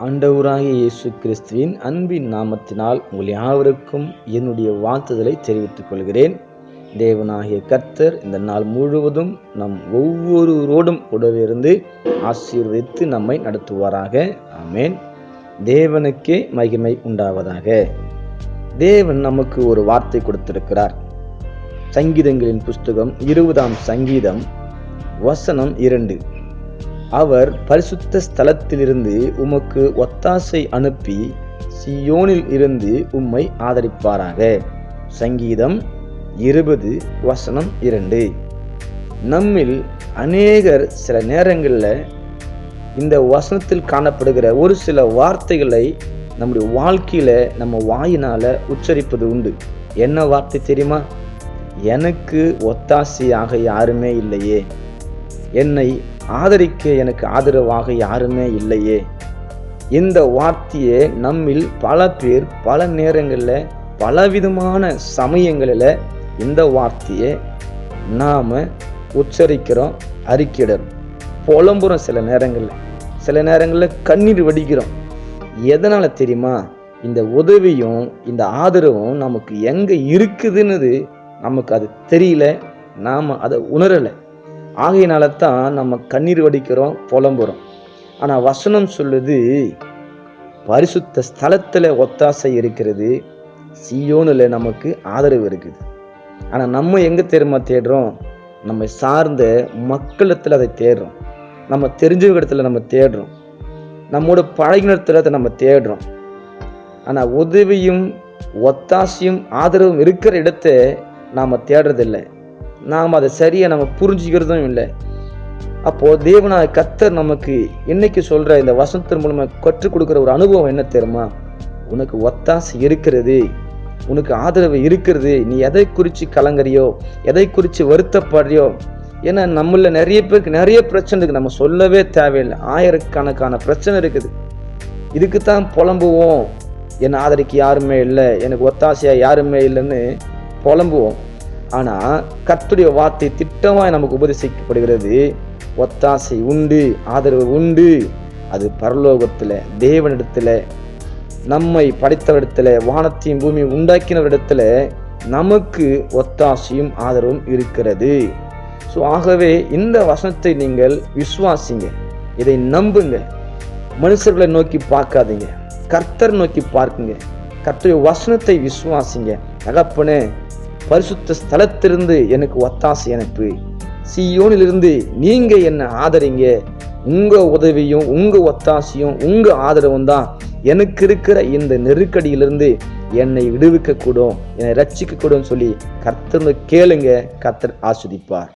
ஆண்டவராகிய இயேசு கிறிஸ்துவின் அன்பின் நாமத்தினால் உங்கள் யாவருக்கும் என்னுடைய வாழ்த்துதலை தெரிவித்துக் கொள்கிறேன். தேவனாகிய கர்த்தர் இந்த நாள் முழுவதும் நம் ஒவ்வொருவரோடும் கூடவே இருந்து ஆசீர்வதித்து நம்மை நடத்துவாராக. ஆமேன். தேவனுக்கே மகிமை உண்டாவதாக. தேவன் நமக்கு ஒரு வார்த்தை கொடுத்திருக்கிறார். சங்கீதங்களின் புஸ்தகம் இருபதாம் சங்கீதம் வசனம் இரண்டு. அவர் பரிசுத்த ஸ்தலத்திலிருந்து உமக்கு ஒத்தாசை அனுப்பி சியோனில் இருந்து உம்மை ஆதரிப்பாராக. சங்கீதம் இருபது வசனம் இரண்டு. நம்மில் அநேகர் சில நேரங்களில் இந்த வசனத்தில் காணப்படுகிற ஒரு சில வார்த்தைகளை நம்முடைய வாழ்க்கையில் நம்ம வாயினால் உச்சரிப்பது உண்டு. என்ன வார்த்தை தெரியுமா? எனக்கு ஒத்தாசையாக யாருமே இல்லையே. என்னை ஆதரிக்க எனக்கு ஆதரவாக யாருமே இல்லையே. இந்த வார்த்தையை நம்மில் பல பேர் பல நேரங்களில் பலவிதமான சமயங்களில் இந்த வார்த்தையை நாம் உச்சரிக்கிறோம் அறிக்கையிடறோம் புலம்புறோம் சில நேரங்களில். சில நேரங்களில் கண்ணீர் வடிக்கிறோம். எதனால் தெரியுமா? இந்த உதவியும் இந்த ஆதரவும் நமக்கு எங்கே இருக்குதுன்னு நமக்கு அது தெரியல. நாம் அதை உணரலை. ஆகையினால தான் நம்ம கண்ணீர் வடிக்கிறோம் புலம்புறோம். ஆனால் வசனம் சொல்லுது பரிசுத்த ஸ்தலத்தில் ஒத்தாசை இருக்கிறது சியோனில் நமக்கு ஆதரவு இருக்குது. ஆனால் நம்ம எங்கே தெரியுமா தேடுறோம்? நம்ம சார்ந்த மக்களிடத்தில் அதை தேடுறோம். நம்ம தெரிஞ்சவங்க இடத்துல நம்ம தேடுறோம். நம்மோட பழகினத்தில் அதை நம்ம தேடுறோம். ஆனால் உதவியும் ஒத்தாசையும் ஆதரவும் இருக்கிற இடத்த நாம் தேடுறதில்லை. நாம் அதை சரியாக நம்ம புரிஞ்சுக்கிறதும் இல்லை. அப்போது தேவனாய் கத்தர் நமக்கு என்னைக்கு சொல்கிற இந்த வசனத்தின் மூலமாக கற்றுக் கொடுக்குற ஒரு அனுபவம் என்ன தெரியுமா? உனக்கு ஒத்தாசை இருக்கிறது. உனக்கு ஆதரவு இருக்கிறது. நீ எதை குறித்து கலங்குறியோ எதை குறித்து வருத்தப்படுறியோ ஏன்னா நம்மள நிறைய பேருக்கு நிறைய பிரச்சனை இருக்குது நம்ம சொல்லவே தேவையில்லை. ஆயிரக்கணக்கான பிரச்சனை இருக்குது. இதுக்கு தான் புலம்புவோம். என்னை ஆதரிக்க யாருமே இல்லை. எனக்கு ஒத்தாசையாக யாருமே இல்லைன்னு புலம்புவோம். ஆனால் கத்துடைய வார்த்தை திட்டமாய் நமக்கு உபதேசிக்கப்படுகிறது. ஒத்தாசை உண்டு ஆதரவு உண்டு. அது பரலோகத்தில் தேவனிடத்தில் நம்மை படைத்தவரிடத்தில் வானத்தையும் பூமியும் உண்டாக்கினவரிடத்தில் நமக்கு ஒத்தாசையும் ஆதரவும் இருக்கிறது. ஸோ ஆகவே இந்த வசனத்தை நீங்கள் விசுவாசிங்க. இதை நம்புங்க. மனுஷர்களை நோக்கி பார்க்காதீங்க. கர்த்தர் நோக்கி பார்க்குங்க. கர்த்தருடைய வசனத்தை விசுவாசிங்க. தகப்பனே பரிசுத்த ஸ்தலத்திலிருந்து எனக்கு ஒத்தாசை அனுப்பு. சியோனிலிருந்து நீங்க என்ன ஆதரிங்க. உங்க உதவியும் உங்க ஒத்தாசையும் உங்க ஆதரவும் தான் எனக்கு இருக்கிற இந்த நெருக்கடியிலிருந்து என்னை விடுவிக்க கூடும் என்னை ரட்சிக்க கூடும் சொல்லி கர்த்தர் கேளுங்க கர்த்தர் ஆஸ்வதிப்பார்